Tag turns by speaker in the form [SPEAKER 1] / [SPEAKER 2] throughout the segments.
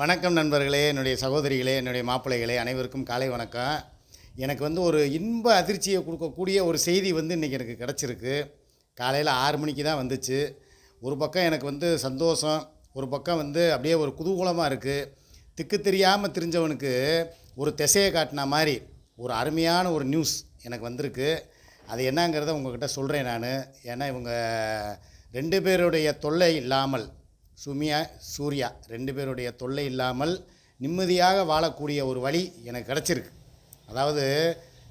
[SPEAKER 1] வணக்கம் நண்பர்களே என்னுடைய சகோதரிகளே என்னுடைய மாப்பிள்ளைகளே அனைவருக்கும் காலை வணக்கம். எனக்கு வந்து ஒரு இன்ப அதிர்ச்சியை கொடுக்கக்கூடிய ஒரு செய்தி வந்து இன்றைக்கி எனக்கு கிடச்சிருக்கு. காலையில் ஆறு மணிக்கு தான் வந்துச்சு. ஒரு பக்கம் எனக்கு வந்து சந்தோஷம் ஒரு பக்கம் வந்து அப்படியே ஒரு குதூகூலமாக இருக்குது திக்கு தெரியாமல் தெரிஞ்சவனுக்கு ஒரு திசையை காட்டின மாதிரி ஒரு அருமையான ஒரு நியூஸ் எனக்கு வந்திருக்கு. அது என்னங்கிறத உங்கள்கிட்ட சொல்கிறேன் நான். ஏன்னா இவங்க ரெண்டு பேருடைய தொல்லை இல்லாமல் சுமியா சூர்யா ரெண்டு பேருடைய தொல்லை இல்லாமல் நிம்மதியாக வாழக்கூடிய ஒரு வழி எனக்கு கிடச்சிருக்கு. அதாவது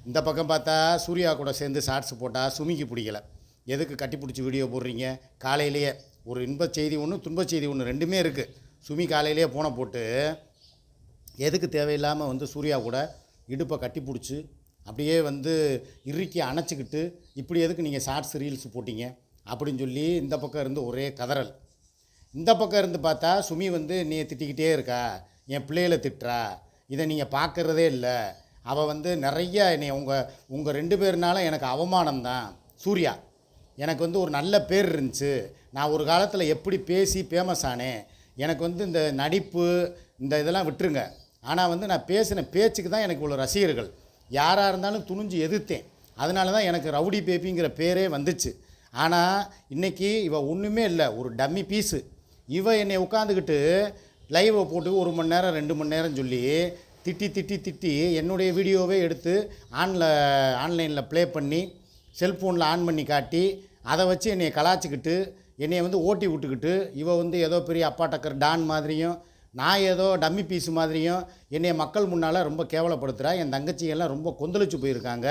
[SPEAKER 1] இந்த பக்கம் பார்த்தா சூர்யா கூட சேர்ந்து ஷார்ட்ஸ் போட்டால் சுமிக்கு பிடிக்கல. எதுக்கு கட்டி பிடிச்சி வீடியோ போடுறீங்க? காலையிலேயே ஒரு இன்பச் செய்தி ஒன்று துன்பச் செய்தி ஒன்று ரெண்டுமே இருக்குது சுமி காலையிலேயே போன போட்டு எதுக்கு தேவையில்லாமல் வந்து சூர்யா கூட இடுப்பை கட்டி பிடிச்சி அப்படியே வந்து இறுக்கி அணைச்சிக்கிட்டு இப்படி எதுக்கு நீங்கள் ஷார்ட்ஸ் ரீல்ஸ் போட்டீங்க? அப்படின்னு சொல்லி இந்த பக்கம் இருந்து ஒரே கதறல். இந்த பக்கம் இருந்து பார்த்தா சுமி வந்து நீ திட்டிக்கிட்டே இருக்கா? என் பிள்ளைகளை திட்டுறா? இதை நீங்கள் பார்க்குறதே இல்லை. அவள் வந்து நிறைய என்னை உங்கள் உங்கள் ரெண்டு பேர்னால எனக்கு அவமானம் தான் சூர்யா எனக்கு வந்து ஒரு நல்ல பேர் இருந்துச்சு. நான் ஒரு காலத்தில் எப்படி பேசி ஃபேமஸ் ஆனேன் எனக்கு வந்து இந்த நடிப்பு இந்த இதெல்லாம் விட்டுருங்க. ஆனால் வந்து நான் பேசின பேச்சுக்கு தான் எனக்கு இவ்வளோ ரசிகர்கள். யாராக இருந்தாலும் துணிஞ்சு எதிர்த்தேன். அதனால தான் எனக்கு ரவுடி பேபிங்கிற பேரே வந்துச்சு. ஆனால் இன்றைக்கி இவள் ஒன்றுமே இல்லை. ஒரு டம்மி பீஸு. இவன் என்னை உட்காந்துக்கிட்டு லைவை போட்டு ஒரு மணி நேரம் ரெண்டு மணி நேரம் சொல்லி திட்டி திட்டி திட்டி என்னுடைய வீடியோவே எடுத்து ஆன்ல ஆன்லைனில் ப்ளே பண்ணி செல்ஃபோனில் ஆன் பண்ணி காட்டி அதை வச்சு என்னை கலாச்சிக்கிட்டு என்னைய வந்து ஓட்டி விட்டுக்கிட்டு இவ வந்து ஏதோ பெரிய அப்பா டக்கர் டான் மாதிரியும் நான் ஏதோ டம்மி பீஸ் மாதிரியும் என்னை மக்கள் முன்னால் ரொம்ப கேவலப்படுத்துகிறா என் தங்கச்சியெல்லாம் ரொம்ப கொந்தளிச்சு போயிருக்காங்க.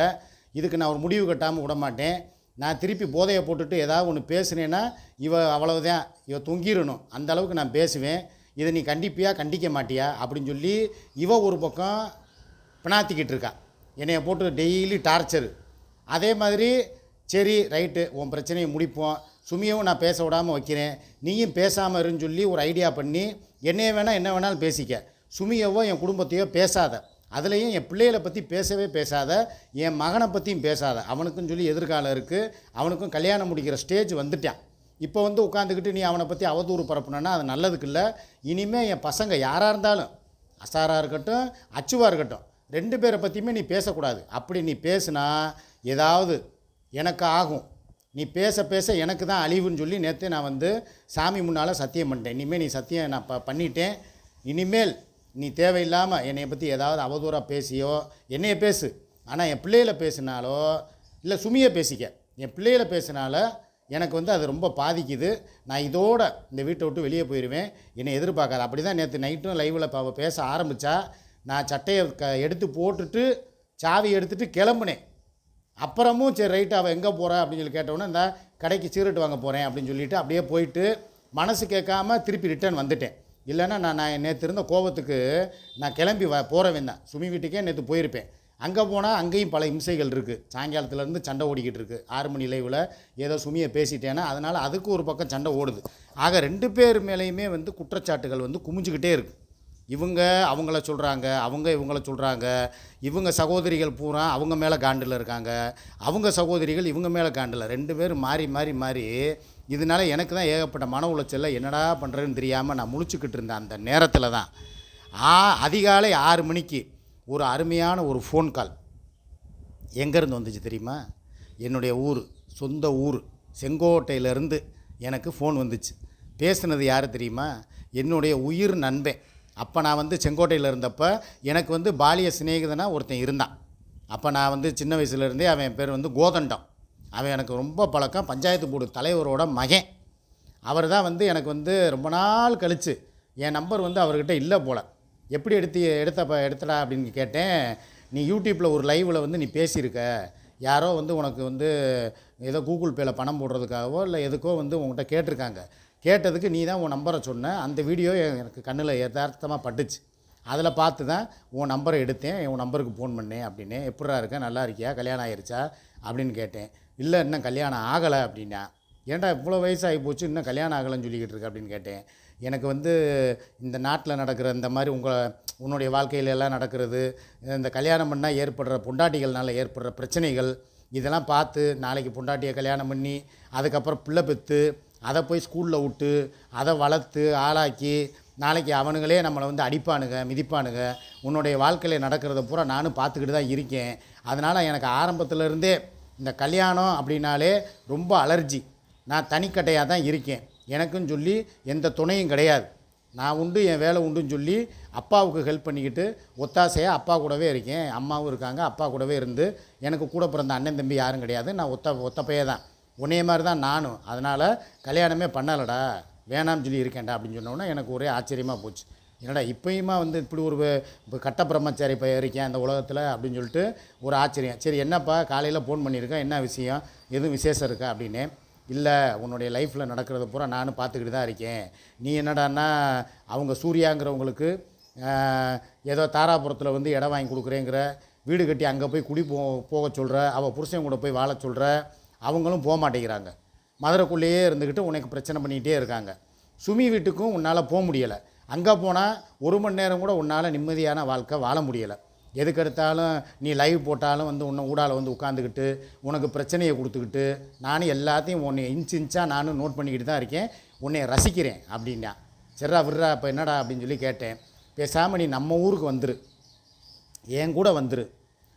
[SPEAKER 1] இதுக்கு நான் ஒரு முடிவு கட்டாமல் விட மாட்டேன் நான் திருப்பி போதையை போட்டுட்டு ஏதாவது ஒன்று பேசுனேன்னா இவ அவ்வளவுதான். இவ தொங்கிடணும். அந்த அளவுக்கு நான் பேசுவேன். இதை நீ கண்டிப்பியா கண்டிக்க மாட்டியா? அப்படின்னு சொல்லி இவ ஒரு பக்கம் பிணாத்திக்கிட்டு இருக்கா. என்னைய போட்டு டெய்லி டார்ச்சரு. அதே மாதிரி சரி ரைட்டு உன் பிரச்சனையை முடிப்போம். சுமியவும் நான் பேச விடாமல் வைக்கிறேன். நீயும் பேசாமல் இருன்னு சொல்லி ஒரு ஐடியா பண்ணி என்னைய வேணால் என்ன வேணாலும் பேசிக்க. சுமியவோ என் குடும்பத்தையோ பேசாத. அதுலேயும் என் பிள்ளைகளை பற்றி பேசவே பேசாத என் மகனை பற்றியும் பேசாத. அவனுக்கும் சொல்லி எதிர்காலம் இருக்குது அவனுக்கும் கல்யாணம் முடிக்கிற ஸ்டேஜ் வந்துட்டான். இப்போ வந்து உட்காந்துக்கிட்டு நீ அவனை பற்றி அவதூறு பரப்புனா அது நல்லதுக்கு இல்லை. இனிமேல் என் பசங்க யாராக இருந்தாலும் அசாராக இருக்கட்டும் அச்சுவாக இருக்கட்டும் ரெண்டு பேரை பற்றியுமே நீ பேசக்கூடாது. அப்படி நீ பேசுனா ஏதாவது எனக்கு ஆகும். நீ பேச பேச எனக்கு தான் அழிவுன்னு சொல்லி நேற்று நான் வந்து சாமி முன்னால் சத்தியம் பண்ணிட்டேன். இனிமேல் நீ சத்தியம் நான் ப பண்ணிட்டேன். இனிமேல் நீ தேவையில்லாமல் என்னை பற்றி ஏதாவது அவதூறாக பேசியோ என்னைய பேசு. ஆனால் என் பிள்ளையில பேசினாலோ இல்லை சுமியை பேசிக்க. என் பிள்ளையில பேசினால எனக்கு வந்து அது ரொம்ப பாதிக்குது. நான் இதோட இந்த வீட்டை விட்டு வெளியே போயிடுவேன் என்னை எதிர்பார்க்காது. அப்படி தான் நேற்று நைட்டும் லைவில் இப்போ அவள் பேச ஆரம்பித்தா நான் சட்டையை க எடுத்து போட்டுட்டு சாவி எடுத்துகிட்டு கிளம்புனேன். அப்புறமும் சரி ரைட்டு அவள் எங்கே போகிறா அப்படின்னு சொல்லி கேட்டவுடனே இந்த கடைக்கு சீரட்டு வாங்க போகிறேன் அப்படின்னு சொல்லிட்டு அப்படியே போயிட்டு மனசு கேட்காம திருப்பி ரிட்டர்ன் வந்துட்டேன். இல்லைன்னா நான் நான் நேற்று இருந்த கோபத்துக்கு நான் கிளம்பி வ போகிறவன் தான் சுமி வீட்டுக்கே நேற்று போயிருப்பேன். அங்கே போனால் அங்கேயும் பல இம்சைகள் இருக்குது சாயங்காலத்துலேருந்து சண்டை ஓடிக்கிட்டு இருக்குது ஆறு மணி லைவில் ஏதோ சுமியை பேசிட்டேன்னா அதனால் அதுக்கு ஒரு பக்கம் சண்டை ஓடுது. ஆக ரெண்டு பேர் மேலேயுமே வந்து குற்றச்சாட்டுகள் வந்து குமிஞ்சுக்கிட்டே இருக்குது இவங்க அவங்கள சொல்கிறாங்க அவங்க இவங்கள சொல்கிறாங்க இவங்க சகோதரிகள் பூரா அவங்க மேலே காண்டில் இருக்காங்க. அவங்க சகோதரிகள் இவங்க மேலே காண்டில். ரெண்டு பேரும் மாறி மாறி மாறி இதனால எனக்கு தான் ஏகப்பட்ட மன உளைச்சலில் என்னடா பண்ணுறதுன்னு தெரியாமல் நான் முழிச்சுக்கிட்டு இருந்தேன் அந்த நேரத்தில் தான். ஆ அதிகாலை ஆறு மணிக்கு ஒரு அருமையான ஒரு ஃபோன் கால் எங்கேருந்து வந்துச்சு தெரியுமா? என்னுடைய ஊர் சொந்த ஊர் செங்கோட்டையிலேருந்து எனக்கு ஃபோன் வந்துச்சு. பேசுனது யார் தெரியுமா? என்னுடைய உயிர் நண்பன். அப்போ நான் வந்து செங்கோட்டையில் இருந்தப்போ எனக்கு வந்து பாலிய சிநேகிதனா ஒருத்தன் இருந்தான். அப்போ நான் வந்து சின்ன வயசுலேருந்தே அவன் பேர் வந்து கோதண்டம். அவன் எனக்கு ரொம்ப பழக்கம். பஞ்சாயத்து போர்டு தலைவரோட மகன். அவர் தான் வந்து எனக்கு வந்து ரொம்ப நாள் கழித்து என் நம்பர் வந்து அவர்கிட்ட இல்லை போல். எப்படி எடுத்து எடுத்த எடுத்தடா அப்படின்னு கேட்டேன். நீ யூடியூப்பில் ஒரு லைவில் வந்து நீ பேசியிருக்க. யாரோ வந்து உனக்கு வந்து ஏதோ கூகுள் பேயில் பணம் போடுறதுக்காகவோ இல்லை எதுக்கோ வந்து உங்கள்கிட்ட கேட்டிருக்காங்க. கேட்டதுக்கு நீ தான் உன் நம்பரை சொன்ன. அந்த வீடியோ எனக்கு கண்ணில் யதார்த்தமாக பட்டுச்சு. அதில் பார்த்து தான் உன் நம்பரை எடுத்தேன். உன் நம்பருக்கு ஃபோன் பண்ணேன் அப்படின்னு. எப்படா இருக்க? நல்லா இருக்கியா? கல்யாணம் ஆயிடுச்சா அப்படின்னு கேட்டேன். இல்லை இன்னும் கல்யாணம் ஆகலை அப்படின்னா. ஏன்டா இவ்வளோ வயசாகி போச்சு இன்னும் கல்யாணம் ஆகலைன்னு சொல்லிக்கிட்டு இருக்கு? அப்படின்னு கேட்டேன். எனக்கு வந்து இந்த நாட்டில் நடக்கிற இந்த மாதிரி உங்கள் உன்னுடைய வாழ்க்கையில எல்லாம் நடக்கிறது இந்த கல்யாணம் பண்ணால் ஏற்படுற பொண்டாட்டிகள்னால ஏற்படுற பிரச்சனைகள் இதெல்லாம் பார்த்து நாளைக்கு பொண்டாட்டியை கல்யாணம் பண்ணி அதுக்கப்புறம் பிள்ளை பெற்று அதை போய் ஸ்கூலில் விட்டு அதை வளர்த்து ஆளாக்கி நாளைக்கு அவனுங்களே நம்மளை வந்து அடிப்பானுங்க மிதிப்பானுங்க. உன்னுடைய வாழ்க்கையில் நடக்கிறத பூரா நானும் பார்த்துக்கிட்டு தான் இருக்கேன். அதனால் எனக்கு ஆரம்பத்துலேருந்தே இந்த கல்யாணம் அப்படின்னாலே ரொம்ப அலர்ஜி. நான் தனிக்கட்டையாக தான் இருக்கேன். எனக்குன்னு சொல்லி எந்த துணையும் கிடையாது. நான் உண்டு என் வேலை உண்டுன்னு சொல்லி அப்பாவுக்கு ஹெல்ப் பண்ணிக்கிட்டு ஒத்தாசையாக அப்பா கூடவே இருக்கேன். அம்மாவும் இருக்காங்க அப்பா கூடவே இருந்து எனக்கு கூட பிறந்த அண்ணன் தம்பி யாரும் கிடையாது. நான் ஒத்த ஒத்தப்பையே தான். உன்னே மாதிரி தான் நானும். அதனால் கல்யாணமே பண்ணலடா. வேணாம்னு சொல்லி இருக்கேன்டா அப்படின்னு சொன்னோன்னே எனக்கு ஒரே ஆச்சரியமாக போச்சு. என்னடா இப்பயுமா வந்து இப்படி ஒரு இப்போ கட்ட பிரம்மச்சாரி இப்போ இருக்கேன் அந்த உலகத்தில் அப்படின்னு சொல்லிட்டு ஒரு ஆச்சரியம். சரி என்னப்பா காலையில் ஃபோன் பண்ணியிருக்கேன் என்ன விஷயம் எதுவும் விசேஷம் இருக்கா அப்படின்னு. இல்லை உன்னுடைய லைஃப்பில் நடக்கிறத பூரா நானும் பார்த்துக்கிட்டு தான் இருக்கேன். நீ என்னடான்னா அவங்க சூர்யாங்கிறவங்களுக்கு ஏதோ தாராபுரத்தில் வந்து இடம் வாங்கி கொடுக்குறேங்கிற வீடு கட்டி அங்கே போய் குடி போ போக சொல்கிற அவள் புருஷன் கூட போய் வாழ சொல்கிற அவங்களும் போக மாட்டேங்கிறாங்க. மதுரைக்குள்ளேயே இருந்துக்கிட்டு உனக்கு பிரச்சனை பண்ணிக்கிட்டே இருக்காங்க. சுமி வீட்டுக்கும் உன்னால் போக முடியலை. அங்கே போனால் ஒரு மணி நேரம் கூட உன்னால் நிம்மதியான வாழ்க்கை வாழ முடியலை. எதுக்கெடுத்தாலும் நீ லைவ் போட்டாலும் வந்து உன்னை ஊடால வந்து உட்காந்துக்கிட்டு உனக்கு பிரச்சனையை கொடுத்துக்கிட்டு நானும் எல்லாத்தையும் உன்னை இன்ச் இன்ச்சாக நானும் நோட் பண்ணிக்கிட்டு தான் இருக்கேன். உன்னை ரசிக்கிறேன் அப்படின்னா. சரிடா விட்றா இப்போ என்னடா அப்படின்னு சொல்லி கேட்டேன். பேசாமல் நீ நம்ம ஊருக்கு வந்துரு. என் கூட வந்துரு.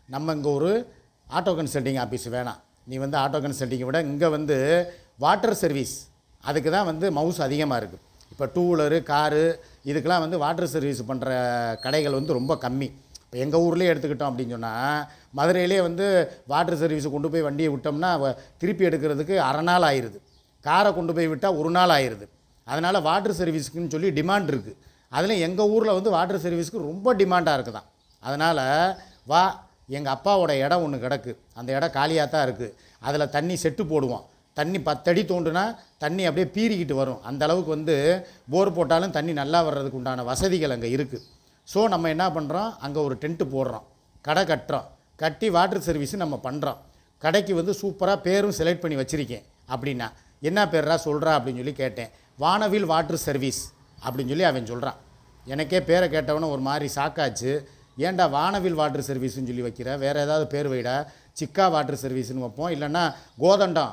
[SPEAKER 1] நம்ம இங்கே ஒரு ஆட்டோ கன்சல்டிங் ஆஃபீஸ் வேணாம். நீ வந்து ஆட்டோ கன்சல்ட்டிங்கை விட இங்கே வந்து வாட்டர் சர்வீஸ் அதுக்கு தான் வந்து மவுஸ் அதிகமாக இருக்குது இப்போ டூ வீலரு காரு இதுக்கெலாம் வந்து வாட்டர் சர்வீஸ் பண்ணுற கடைகள் வந்து ரொம்ப கம்மி. இப்போ எங்கள் ஊர்லேயே எடுத்துக்கிட்டோம் அப்படின்னு சொன்னால் மதுரையிலே வந்து வாட்டர் சர்வீஸ் கொண்டு போய் வண்டியை விட்டோம்னா திருப்பி எடுக்கிறதுக்கு அரை நாள் ஆயிடுது காரை கொண்டு போய் விட்டால் ஒரு நாள் ஆயிடுது அதனால் வாட்டர் சர்வீஸுக்குன்னு சொல்லி டிமாண்ட் இருக்குது அதில் எங்கள் ஊரில் வந்து வாட்டர் சர்வீஸ்க்கு ரொம்ப டிமாண்டாக இருக்குதான். அதனால் வா எங்கள் அப்பாவோட இடம் ஒன்று கிடக்கு. அந்த இடம் காலியாக தான் இருக்குது அதில் தண்ணி செட்டு போடுவோம். தண்ணி பத்தடி தோண்டுனா தண்ணி அப்படியே பீறிக்கிட்டு வரும். அந்த அளவுக்கு வந்து போர் போட்டாலும் தண்ணி நல்லா வர்றதுக்கு உண்டான வசதிகள் அங்கே இருக்குது ஸோ நம்ம என்ன பண்ணுறோம் அங்கே ஒரு டென்ட்டு போடுறோம். கடை கட்டுறோம். கட்டி வாட்டர் சர்வீஸு நம்ம பண்ணுறோம் கடைக்கு வந்து சூப்பராக பேரும் செலக்ட் பண்ணி வச்சுருக்கேன். அப்படின்னா என்ன பேரா சொல்கிறா அப்படின்னு சொல்லி கேட்டேன். வானவில் வாட்டர் சர்வீஸ் அப்படின்னு சொல்லி அவன் சொல்கிறான் எனக்கே பேரை கேட்டவன ஒரு மாதிரி சாக்காச்சு ஏன்டா வானவில் வாட்டர் சர்வீஸ்னு சொல்லி வைக்கிற? வேறு ஏதாவது பேர் வைடா? சிக்கா வாட்டர் சர்வீஸ்னு வைப்போம். இல்லைன்னா கோதண்டம்.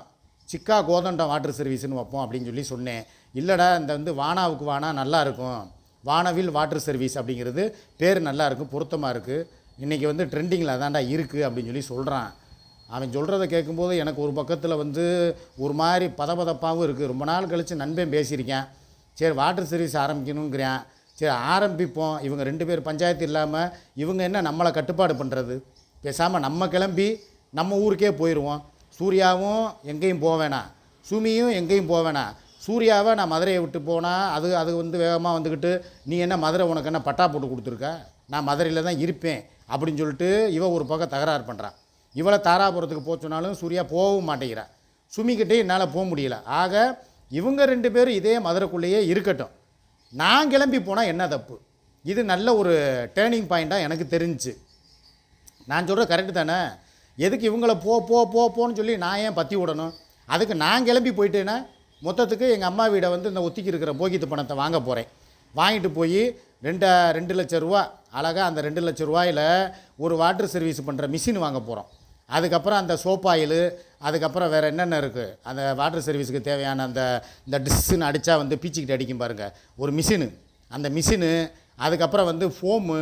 [SPEAKER 1] சிக்கா கோதண்டம் வாட்டர் சர்வீஸ்னு வைப்போம் அப்படின்னு சொல்லி சொன்னேன். இல்லைடா இந்த வந்து வானாவுக்கு வானா நல்லா இருக்கும். வானவில் வாட்டர் சர்வீஸ் அப்படிங்கிறது பேர் நல்லா இருக்கும் பொருத்தமாக இருக்குது இன்றைக்கி வந்து ட்ரெண்டிங்கில் அதான்டா இருக்குது அப்படின்னு சொல்லி சொல்கிறான் அவன் சொல்கிறத கேட்கும்போது எனக்கு ஒரு பக்கத்தில் வந்து ஒரு மாதிரி பதபதப்பாகவும் இருக்குது ரொம்ப நாள் கழித்து நண்பன் பேசியிருக்கேன். சரி வாட்டர் சர்வீஸ் ஆரம்பிக்கணுங்கிறேன். சரி ஆரம்பிப்போம். இவங்க ரெண்டு பேர் பஞ்சாயத்து இல்லாமல் இவங்க என்ன நம்மளை கட்டுப்பாடு பண்ணுறது பேசாமல் நம்ம கிளம்பி நம்ம ஊருக்கே போயிடுவோம் சூர்யாவும் எங்கேயும் போகவேணாம் சுமியும் எங்கேயும் போக வேணாம் சூர்யாவை நான் மதுரையை விட்டு போனால் அது அது வந்து வேகமாக வந்துக்கிட்டு நீ என்ன மதுரை உனக்கு என்ன பட்டா போட்டு கொடுத்துருக்க? நான் மதுரையில் தான் இருப்பேன். அப்படின்னு சொல்லிட்டு இவ ஒரு பக்கம் தகராறு பண்ணுறான் இவளை தாராபுரத்துக்கு போக சொன்னாலும் சூர்யா போகவும் மாட்டேங்கிறான் சுமிக்கிட்டே என்னால் போக முடியல. ஆக இவங்க ரெண்டு பேரும் இதே மதுரைக்குள்ளேயே இருக்கட்டும். நான் கிளம்பி போனால் என்ன தப்பு? இது நல்ல ஒரு டேர்னிங் பாயிண்ட்டாக எனக்கு தெரிஞ்சு. நான் சொல்கிற கரெக்டு தானே? எதுக்கு இவங்கள போ போ போ போன்னு சொல்லி நான் ஏன் பற்றி விடணும்? அதுக்கு நான் கிளம்பி போயிட்டேன்னா மொத்தத்துக்கு எங்கள் அம்மா வீடை வந்து இந்த ஒத்திக்கி இருக்கிற போகித்து பணத்தை வாங்க போகிறேன் வாங்கிட்டு போய் ரெண்டு ரெண்டு லட்ச ரூபா அழகாக அந்த ரெண்டு லட்ச ரூபாயில் ஒரு வாட்டர் சர்வீஸ் பண்ணுற மிஷின் வாங்க போகிறோம் அதுக்கப்புறம் அந்த சோப் ஆயிலு அதுக்கப்புறம் வேறு என்னென்ன இருக்குது அந்த வாட்டர் சர்வீஸுக்கு தேவையான அந்த இந்த டிஸ்ஸுன்னு அடித்தா வந்து பீச்சிக்கிட்டு அடிக்கும் பாருங்கள் ஒரு மிஷினு அந்த மிஷினு அதுக்கப்புறம் வந்து ஃபோமு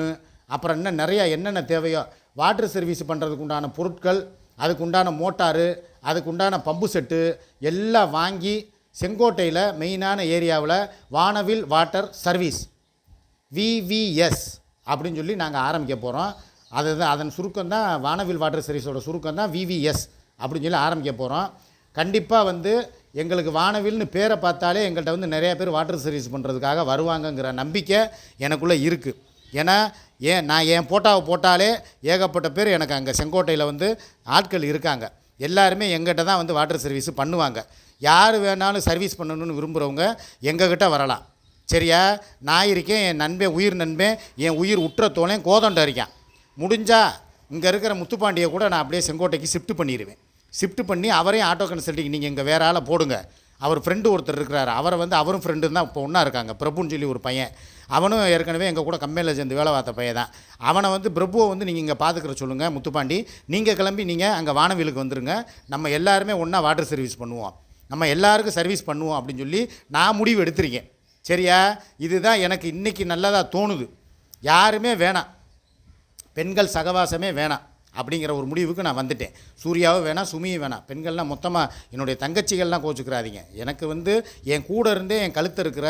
[SPEAKER 1] அப்புறம் இன்னும் நிறையா என்னென்ன தேவையோ வாட்டர் சர்வீஸ் பண்ணுறதுக்கு உண்டான பொருட்கள் அதுக்கு உண்டான மோட்டாரு அதுக்கு உண்டான பம்பு செட்டு எல்லாம் வாங்கி செங்கோட்டையில் மெயினான ஏரியாவில் வானவில் வாட்டர் சர்வீஸ் விவிஎஸ் அப்படின்னு சொல்லி நாங்கள் ஆரம்பிக்க போகிறோம் அதுதான் அதன் சுருக்கம் தான் வானவில் வாட்டர் சர்வீஸோட சுருக்கம் தான் விவிஎஸ் அப்படின்னு சொல்லி ஆரம்பிக்க போகிறோம் கண்டிப்பாக வந்து எங்களுக்கு வானவில்னு பேரை பார்த்தாலே எங்கள்கிட்ட வந்து நிறையா பேர் வாட்டர் சர்வீஸ் பண்ணுறதுக்காக வருவாங்கங்கிற நம்பிக்கை எனக்குள்ளே இருக்குது ஏன்னா ஏன் நான் என் போட்டாவை போட்டாலே ஏகப்பட்ட பேர் எனக்கு அங்கே செங்கோட்டையில் வந்து ஆட்கள் இருக்காங்க. எல்லாருமே எங்கிட்ட தான் வந்து வாட்டர் சர்வீஸ் பண்ணுவாங்க. யார் வேணாலும் சர்வீஸ் பண்ணணும்னு விரும்புகிறவங்க எங்ககிட்ட வரலாம். சரியா? நான் இருக்கேன் என் நண்பன் உயிர் நண்பன் என் உயிர் உற்ற தோலையும் கோதண்ட இருக்கேன். முடிஞ்சால் இங்கே இருக்கிற முத்துப்பாண்டியை கூட நான் அப்படியே செங்கோட்டைக்கு ஷிஃப்ட் பண்ணிடுவேன் ஷிஃப்ட் பண்ணி அவரையும் ஆட்டோ கன்சல்ட்டிங் நீங்கள் இங்கே வேற ஆளை போடுங்க. அவர் ஃப்ரெண்டு ஒருத்தர் இருக்கிறார். அவரை வந்து அவரும் ஃப்ரெண்டு தான் இப்போ ஒன்றா இருக்காங்க. பிரபுன்னு சொல்லி ஒரு பையன். அவனும் ஏற்கனவே எங்கள் கூட கம்பெனியில் சேர்ந்து வேலை பார்த்த பையன் தான். அவனை வந்து பிரபுவை வந்து நீங்கள் இங்கே பார்த்துக்கிற சொல்லுங்கள் முத்துப்பாண்டி. நீங்கள் கிளம்பி நீங்கள் அங்கே வானவிலுக்கு வந்துருங்க. நம்ம எல்லாருமே ஒன்றா வாட்டர் சர்வீஸ் பண்ணுவோம். நம்ம எல்லாருக்கும் சர்வீஸ் பண்ணுவோம் அப்படின்னு சொல்லி நான் முடிவு எடுத்திருக்கேன். சரியா? இதுதான் எனக்கு இன்றைக்கி நல்லதாக தோணுது. யாருமே வேணாம். பெண்கள் சகவாசமே வேணாம். அப்படிங்கிற ஒரு முடிவுக்கு நான் வந்துட்டேன். சூர்யாவும் வேணாம் சுமியும் வேணாம். பெண்கள்லாம் மொத்தமாக என்னுடைய தங்கச்சிகள்லாம் கோச்சுக்கிறாதீங்க. எனக்கு வந்து என் கூட இருந்தே என் கழுத்து இருக்கிற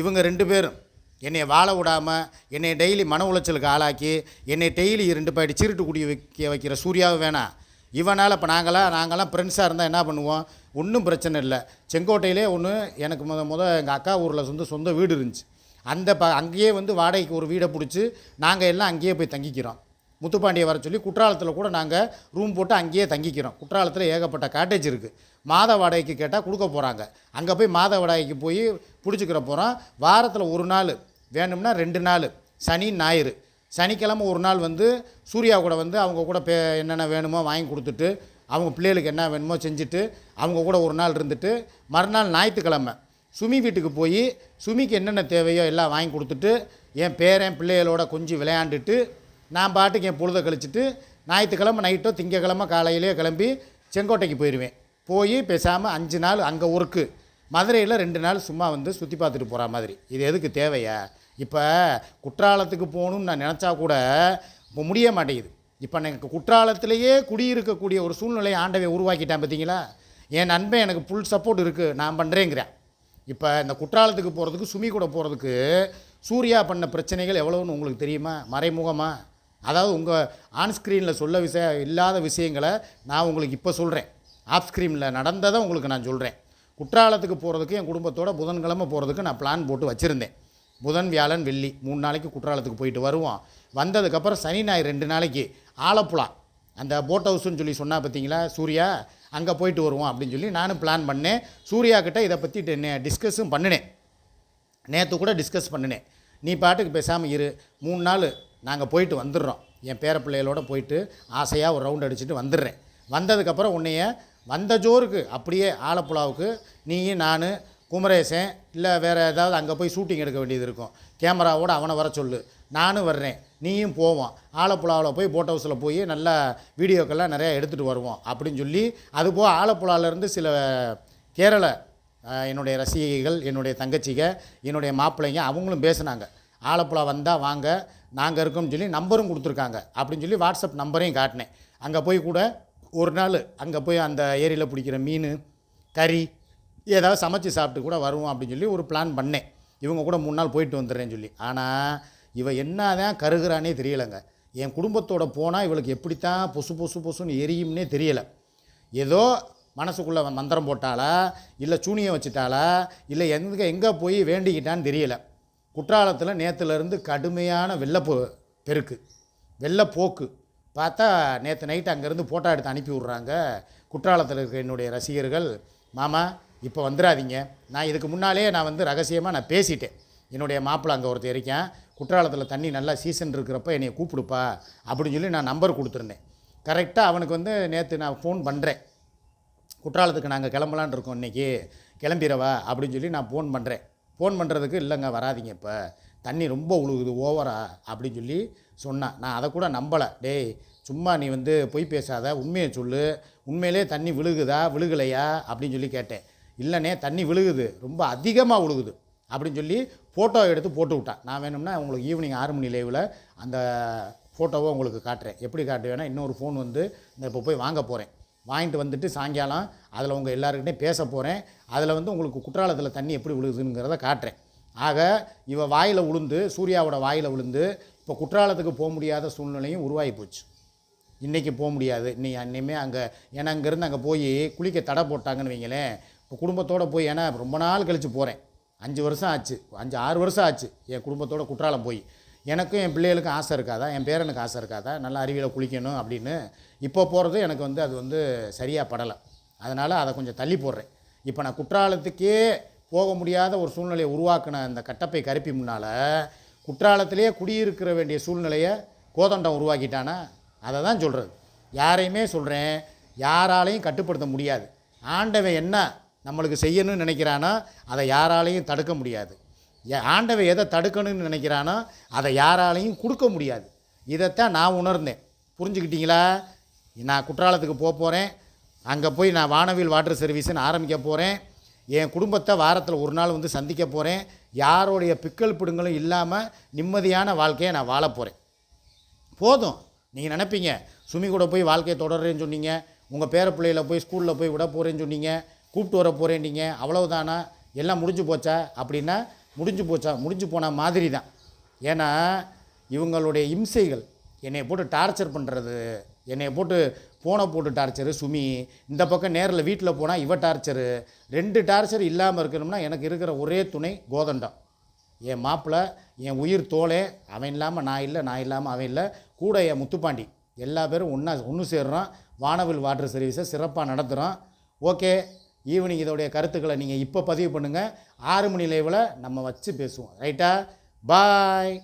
[SPEAKER 1] இவங்க ரெண்டு பேரும் என்னை வாழ விடாமல் என்னை டெய்லி மன உளைச்சலுக்கு ஆளாக்கி என்னை டெய்லி ரெண்டு பாய்டு சீருட்டு குடி வைக்க வைக்கிற சூர்யாவும் வேணாம். இவனால் இப்போ நாங்களாம் நாங்களாம் ஃப்ரெண்ட்ஸாக இருந்தால் என்ன பண்ணுவோம்? ஒன்றும் பிரச்சனை இல்லை. செங்கோட்டையிலே ஒன்று எனக்கு முத முத எங்கள் அக்கா ஊரில் சொந்த சொந்த வீடு இருந்துச்சு. அந்த ப அங்கேயே வந்து வாடகைக்கு ஒரு வீடை பிடிச்சி நாங்கள் எல்லாம் அங்கேயே போய் தங்கிக்கிறோம். முத்துப்பாண்டியை வர சொல்லி குற்றாலத்தில் கூட நாங்கள் ரூம் போட்டு அங்கேயே தங்கிக்கிறோம். குற்றாலத்தில் ஏகப்பட்ட காட்டேஜ் இருக்குது மாத வாடகைக்கு கேட்டால் கொடுக்க போகிறாங்க அங்கே போய் மாத வாடகைக்கு போய் பிடிச்சிக்கிற போகிறோம் வாரத்தில் ஒரு நாள் வேணும்னா ரெண்டு நாள் சனி ஞாயிறு. சனிக்கிழமை ஒரு நாள் வந்து சூர்யா கூட வந்து அவங்க கூட பே என்னென்ன வேணுமோ வாங்கி கொடுத்துட்டு அவங்க பிள்ளைகளுக்கு என்ன வேணுமோ செஞ்சுட்டு அவங்க கூட ஒரு நாள் இருந்துட்டு மறுநாள் ஞாயிற்றுக்கிழமை சுமி வீட்டுக்கு போய் சுமிக்கு என்னென்ன தேவையோ எல்லாம் வாங்கி கொடுத்துட்டு என் பேரன் பிள்ளைகளோட கொஞ்சம் விளையாண்டுட்டு நான் பாட்டுக்கு என் பொழுதை கழிச்சிட்டு ஞாயிற்றுக்கிழமை நைட்டோ திங்கக்கிழமை காலையிலே கிளம்பி செங்கோட்டைக்கு போயிடுவேன். போய் பேசாமல் அஞ்சு நாள் அங்கே ஒர்க்கு. மதுரையில் ரெண்டு நாள் சும்மா வந்து சுற்றி பார்த்துட்டு போகிற மாதிரி. இது எதுக்கு தேவையா? இப்போ குற்றாலத்துக்கு போகணும்னு நான் நினச்சா கூட இப்போ முடிய மாட்டேங்குது. இப்போ எனக்கு குற்றாலத்திலேயே குடியிருக்கக்கூடிய ஒரு சூழ்நிலையை ஆண்டவை உருவாக்கிட்டேன் பார்த்தீங்களா என் நண்பன் எனக்கு ஃபுல் சப்போர்ட் இருக்குது நான் பண்ணுறேங்கிறேன் இப்போ இந்த குற்றாலத்துக்கு போகிறதுக்கு சுமி கூட போகிறதுக்கு சூர்யா பண்ண பிரச்சனைகள் எவ்வளோன்னு உங்களுக்கு தெரியுமா? மறைமுகமாக அதாவது உங்கள் ஆன்ஸ்க்ரீனில் சொல்ல விஷய இல்லாத விஷயங்களை நான் உங்களுக்கு இப்போ சொல்கிறேன் ஆஃப் ஸ்க்ரீனில் நடந்ததை உங்களுக்கு நான் சொல்கிறேன் குற்றாலத்துக்கு போகிறதுக்கு என் குடும்பத்தோட புதன்கிழமை போகிறதுக்கு நான் பிளான் போட்டு வச்சுருந்தேன். புதன் வியாழன் வெள்ளி மூணு நாளைக்கு குற்றாலத்துக்கு போயிட்டு வருவோம். வந்ததுக்கப்புறம் சனி ஞாயிறு ரெண்டு நாளைக்கு ஆலப்புழா. அந்த போட் ஹவுஸ்னு சொல்லி சொன்னால் பார்த்தீங்களா சூர்யா அங்கே போயிட்டு வருவோம் அப்படின்னு சொல்லி நானும் பிளான் பண்ணேன். சூர்யா கிட்டே இதை பற்றி டிஸ்கஸும் பண்ணினேன். நேற்று கூட டிஸ்கஸ் பண்ணினேன். நீ பாட்டுக்கு பேசாமல் இரு. மூணு நாள் நாங்கள் போயிட்டு வந்துடுறோம். என் பேர பிள்ளைகளோட போயிட்டு ஆசையாக ஒரு ரவுண்ட் அடிச்சுட்டு வந்துடுறேன். வந்ததுக்கப்புறம் உன்னைய வந்த ஜோருக்கு அப்படியே ஆலப்புழாவுக்கு நீயும் நான் குமரேசன் இல்லை வேறு ஏதாவது அங்கே போய் ஷூட்டிங் எடுக்க வேண்டியது இருக்கும். கேமராவோட அவனை வர சொல்லு. நானும் வர்றேன். நீயும் போவோம். ஆலப்புழாவில் போய் போட் ஹவுஸில் போய் நல்லா வீடியோக்கெல்லாம் நிறையா எடுத்துகிட்டு வருவோம் அப்படின்னு சொல்லி அதுபோக ஆலப்புழாவிலேருந்து சில கேரள என்னுடைய ரசிகைகள் என்னுடைய தங்கச்சிகள் என்னுடைய மாப்பிள்ளைங்க அவங்களும் பேசுனாங்க. ஆலப்புழா வந்தால் வாங்க நாங்கள் இருக்கோம்னு சொல்லி நம்பரும் கொடுத்துருக்காங்க. அப்படின்னு சொல்லி வாட்ஸ்அப் நம்பரையும் காட்டினேன். அங்கே போய் கூட ஒரு நாள் அங்கே போய் அந்த ஏரியில் பிடிக்கிற மீன் கறி ஏதாவது சமைச்சு சாப்பிட்டு கூட வருவோம் அப்படின்னு சொல்லி ஒரு பிளான் பண்ணேன். இவங்க கூட மூணு நாள் போயிட்டு வந்துடுறேன்னு சொல்லி. ஆனால் இவள் என்ன தான் கருகிறானே தெரியலைங்க. என் குடும்பத்தோட போனால் இவளுக்கு எப்படித்தான் பொசு பொசு பொசுன்னு எரியும்னே தெரியலை. ஏதோ மனசுக்குள்ளே மந்திரம் போட்டாளா இல்லை சூனியம் வச்சுட்டாளா இல்லை எங்கே எங்கே போய் வேண்டிக்கிட்டான்னு தெரியலை. குற்றாலத்தில் நேற்றுலேருந்து கடுமையான வெள்ளப்போ பெருக்கு. வெள்ளப்போக்கு. பார்த்தா நேற்று நைட்டு அங்கேருந்து ஃபோட்டோ எடுத்து அனுப்பி விட்றாங்க குற்றாலத்தில் இருக்க என்னுடைய ரசிகர்கள். மாமா இப்போ வந்துடாதீங்க நான் இதுக்கு முன்னாலே நான் வந்து ரகசியமாக நான் பேசிட்டேன். என்னுடைய மாப்பிள்ளை அங்கே ஒருத்தர் இருக்கேன். குற்றாலத்தில் தண்ணி நல்லா சீசன் இருக்கிறப்ப என்னை கூப்பிடுப்பா அப்படின்னு சொல்லி நான் நம்பர் கொடுத்துருந்தேன். கரெக்டாக அவனுக்கு வந்து நேற்று நான் ஃபோன் பண்ணுறேன் குற்றாலத்துக்கு நாங்கள் கிளம்பலான் இருக்கோம் இன்றைக்கி கிளம்பிடவா அப்படின்னு சொல்லி நான் ஃபோன் பண்ணுறேன் ஃபோன் பண்ணுறதுக்கு இல்லைங்க வராதீங்க இப்போ. தண்ணி ரொம்ப உழுகுது ஓவரா அப்படின்னு சொல்லி சொன்னான் நான் அதை கூட நம்பலை. டேய் சும்மா நீ வந்து பொய் பேசாத உண்மையை சொல்லு. உண்மையிலே தண்ணி விழுகுதா விழுகலையா அப்படின்னு சொல்லி கேட்டேன். இல்லைனே தண்ணி விழுகுது ரொம்ப அதிகமாக விழுகுது அப்படின்னு சொல்லி ஃபோட்டோ எடுத்து போட்டு விட்டான் நான் வேணும்னா உங்களுக்கு ஈவினிங் ஆறு மணி லைவில் அந்த ஃபோட்டோவை உங்களுக்கு காட்டுறேன். எப்படி காட்டுவேன்னா இன்னொரு ஃபோன் வந்து இந்த இப்போ போய் வாங்க போகிறேன் வாங்கிட்டு வந்துட்டு சாயங்காலம் அதில் உங்கள் எல்லாருக்கிட்டையும் பேச போகிறேன் அதில் வந்து உங்களுக்கு குற்றாலத்தில் தண்ணி எப்படி விழுகுதுங்கிறத காட்டுறேன். ஆக இவ வாயில் விழுந்து சூர்யாவோட வாயில் விழுந்து இப்போ குற்றாலத்துக்கு போக முடியாத சூழ்நிலையும் உருவாகி போச்சு. இன்றைக்கி போக முடியாது. இன்னைக்கு அன்னையுமே அங்கே ஏன்னா அங்கேருந்து அங்கே போய் குளிக்க தடை போட்டாங்கன்னு வைங்களேன். இப்போ குடும்பத்தோடு போய் ஏன்னா ரொம்ப நாள் கழித்து போகிறேன் அஞ்சு வருஷம் ஆச்சு. அஞ்சு ஆறு வருஷம் ஆச்சு என் குடும்பத்தோட குற்றாலம் போய். எனக்கும் என் பிள்ளைகளுக்கும் ஆசை இருக்காதா? என் பேரனுக்கு ஆசை இருக்காதா? நல்லா அருவியில் குளிக்கணும் அப்படின்னு. இப்போ போகிறது எனக்கு வந்து அது வந்து சரியாக படலை. அதனால் அதை கொஞ்சம் தள்ளி போடுறேன். இப்போ நான் குற்றாலத்துக்கே போக முடியாத ஒரு சூழ்நிலையை உருவாக்கின அந்த கட்டப்பை கருப்பி முன்னால் குற்றாலத்திலேயே குடியிருக்கிற வேண்டிய சூழ்நிலையை கோதண்டம் உருவாக்கிட்டானா? அதை தான் சொல்கிறது யாரையுமே சொல்கிறேன் யாராலையும் கட்டுப்படுத்த முடியாது. ஆண்டவன் என்ன நம்மளுக்கு செய்யணும்னு நினைக்கிறானோ அதை யாராலையும் தடுக்க முடியாது. ஆண்டவை ஆண்டவன் எதை தடுக்கணும்னு நினைக்கிறானோ அதை யாராலையும் கொடுக்க முடியாது. இதைத்தான் நான் உணர்ந்தேன். புரிஞ்சுக்கிட்டீங்களா? நான் குற்றாலத்துக்கு போக போகிறேன் அங்கே போய் நான் வானவில் வாட்டர் சர்வீஸ்ன்னு ஆரம்பிக்க போகிறேன் என் குடும்பத்தை வாரத்தில் ஒரு நாள் வந்து சந்திக்க போகிறேன் யாருடைய பிக்கல் பிடுங்களும் இல்லாமல் நிம்மதியான வாழ்க்கையை நான் வாழ போகிறேன் போதும். நீங்கள் நினைப்பீங்க சுமி கூட போய் வாழ்க்கையை தொடர்றேன்னு சொன்னீங்க. உங்கள் பேர பிள்ளையில் போய் ஸ்கூலில் போய் விட போகிறேன்னு சொன்னீங்க. கூப்பிட்டு வர போகிறேன்னீங்க அவ்வளவுதானா? எல்லாம் முடிஞ்சு போச்சா? அப்படின்னா முடிஞ்சு போச்சா? முடிஞ்சு போன மாதிரி தான் ஏன்னா இவங்களுடைய இம்சைகள் என்னை போட்டு டார்ச்சர் பண்ணுறது என்னை போட்டு ஃபோனை போட்டு டார்ச்சரு சுமி இந்த பக்கம் நேரில் வீட்டில் போனால் இவ டார்ச்சரு ரெண்டு டார்ச்சர் இல்லாமல் இருக்கணும்னா எனக்கு இருக்கிற ஒரே துணை கோதண்டம். என் மாப்பிள்ளை என் உயிர் தோளே அவன் இல்லாமல் நான் இல்லை நான் இல்லாமல் அவன் இல்லை கூட என் முத்துப்பாண்டி. எல்லா பேரும் ஒன்றா ஒன்று சேர்றோம் வானவில் வாட்டர் சர்வீஸை சிறப்பாக நடத்துகிறோம் ஓகே ஈவினிங் இதோடைய கருத்துக்களை நீங்கள் இப்போ பதிவு பண்ணுங்கள் ஆறு மணி லைவில் நம்ம வச்சு பேசுவோம். ரைட்டா பாய்